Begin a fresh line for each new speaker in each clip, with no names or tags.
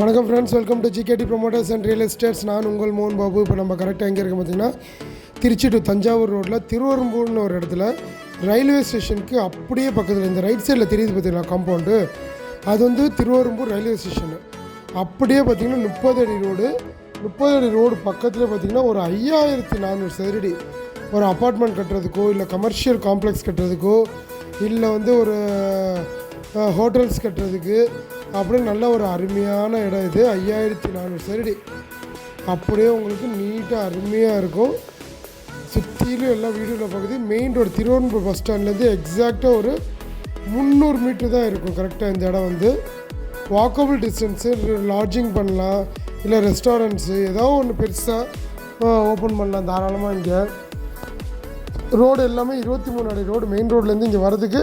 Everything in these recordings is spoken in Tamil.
வணக்கம் friends welcome to GKD promoters and real estates நான் உங்கள் மோகன் பாபு. இப்போ நம்ம கரெக்டாக எங்கே இருக்கோம் பார்த்தீங்கன்னா திருச்சி டு தஞ்சாவூர் ரோட்டில் திருவரம்பூர்னு ஒரு இடத்துல ரயில்வே ஸ்டேஷனுக்கு அப்படியே பக்கத்தில் இந்த ரைட் சைடில் தெரியுது பார்த்தீங்களா காம்பவுண்டு அது வந்து திருவரம்பூர் ரயில்வே ஸ்டேஷனு அப்படியே பார்த்தீங்கன்னா முப்பது அடி ரோடு முப்பது அடி ரோடு பக்கத்தில் பார்த்தீங்கன்னா ஒரு ஐயாயிரத்தி நானூறு சதுரடி ஒரு அப்பார்ட்மெண்ட் கட்டுறதுக்கோ இல்லை கமர்ஷியல் காம்ப்ளெக்ஸ் கட்டுறதுக்கோ இல்லை வந்து ஒரு ஹோட்டல்ஸ் கட்டுறதுக்கு அப்படின்னு நல்ல ஒரு அருமையான இடம் இது. ஐயாயிரத்தி நானூறு சதுரடி அப்படியே உங்களுக்கு நீட்டாக அருமையாக இருக்கும். சுற்றிலும் எல்லா வீடுகளில் பகுதி மெயின் ரோடு திருவனந்தபுரம் பஸ் ஸ்டாண்ட்லேருந்து எக்ஸாக்டாக ஒரு முந்நூறு மீட்ரு தான் இருக்கும் கரெக்டாக இந்த இடம் வந்து. வாக்கபிள் டிஸ்டன்ஸு லாட்ஜிங் பண்ணலாம் இல்லை ரெஸ்டாரண்ட்ஸு ஏதோ ஒன்று பெருசாக ஓப்பன் பண்ணலாம் தாராளமாக இங்கே. ரோடு எல்லாமே இருபத்தி மூணு அடி ரோடு மெயின் ரோட்லேருந்து இங்கே வரதுக்கு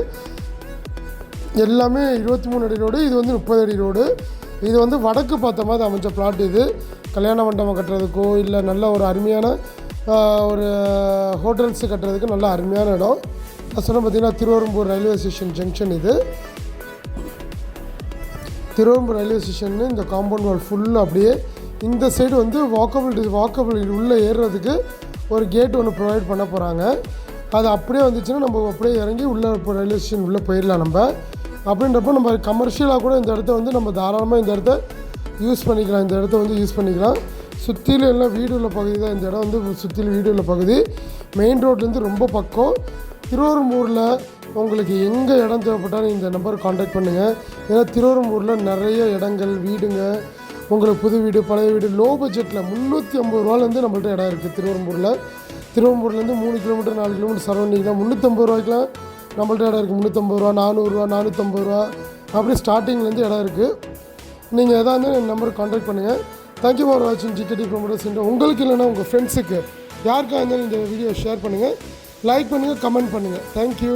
எல்லாமே இருபத்தி மூணு அடி ரோடு இது வந்து முப்பது அடி ரோடு. இது வந்து வடக்கு பார்த்த மாதிரி அமைஞ்ச பிளாட் இது. கல்யாண மண்டபம் கட்டுறதுக்கோ இல்லை நல்ல ஒரு அருமையான ஒரு ஹோட்டல்ஸ் கட்டுறதுக்கு நல்ல அருமையான இடம். நான் சொன்ன பார்த்தீங்கன்னா திருவரம்பூர் ரயில்வே ஸ்டேஷன் ஜங்ஷன் இது. திருவரம்பூர் ரயில்வே ஸ்டேஷன் இந்த காம்பவுண்ட் வால் ஃபுல்லாக அப்படியே இந்த சைடு வந்து வாக்கபிள் வாக்கபிள் உள்ளே ஏறுறதுக்கு ஒரு கேட் ஒன்று ப்ரொவைட் பண்ண போகிறாங்க அது அப்படியே வந்துச்சுன்னா நம்ம அப்படியே இறங்கி உள்ளே இப்போ ரயில்வே ஸ்டேஷன் உள்ளே போயிடலாம் நம்ம. அப்படின்றப்போ நம்ம கமர்ஷியலாக கூட இந்த இடத்த வந்து நம்ம தாராளமாக இந்த இடத்த யூஸ் பண்ணிக்கலாம். இந்த இடத்த வந்து யூஸ் பண்ணிக்கலாம். சுற்றிலும் எல்லாம் வீடு உள்ள பகுதி தான். இந்த இடம் வந்து சுற்றிலும் வீடு உள்ள பகுதி. மெயின் ரோட்லேருந்து ரொம்ப பக்கம். திருவரம்பூரில் உங்களுக்கு எங்கே இடம் தேவைப்பட்டாலும் இந்த நம்பர் காண்டாக்ட் பண்ணுங்கள் ஏன்னா திருவரம்பூரில் நிறைய இடங்கள் வீடுங்க. உங்களுக்கு புது வீடு பழைய வீடு லோ பட்ஜெட்டில் முந்நூற்றி ஐம்பது ரூபாலேருந்து நம்மள்ட்ட இடம் இருக்குது திருவரம்பூரில் திருவம்பூர்லேருந்து மூணு கிலோமீட்டர் நாலு கிலோமீட்டர் சரௌண்டிங்கில் முந்நூற்றம்பது ரூபாய்க்குலாம் நம்மள்ட்ட இடம் இருக்குது முந்நூற்றம்பது ரூபா நானூறுரூவா நானூற்றம்பது ரூபா. அப்படி ஸ்டார்டிங்லேருந்து இடம் இருக்குது நீங்கள் எதாக இருந்தாலும் என் நம்பருக்கு காண்டாக்ட் பண்ணுங்கள் தேங்க்யூ ஃபார் வாட்சிங் ஜிகேடி ப்ரொமோட்டர்ஸ் உங்களுக்கு இல்லைன்னா உங்கள் ஃப்ரெண்ட்ஸுக்கு யாருக்காக இருந்தாலும் இந்த வீடியோ ஷேர் பண்ணுங்கள் லைக் பண்ணுங்கள் கமெண்ட் பண்ணுங்கள் தேங்க்யூ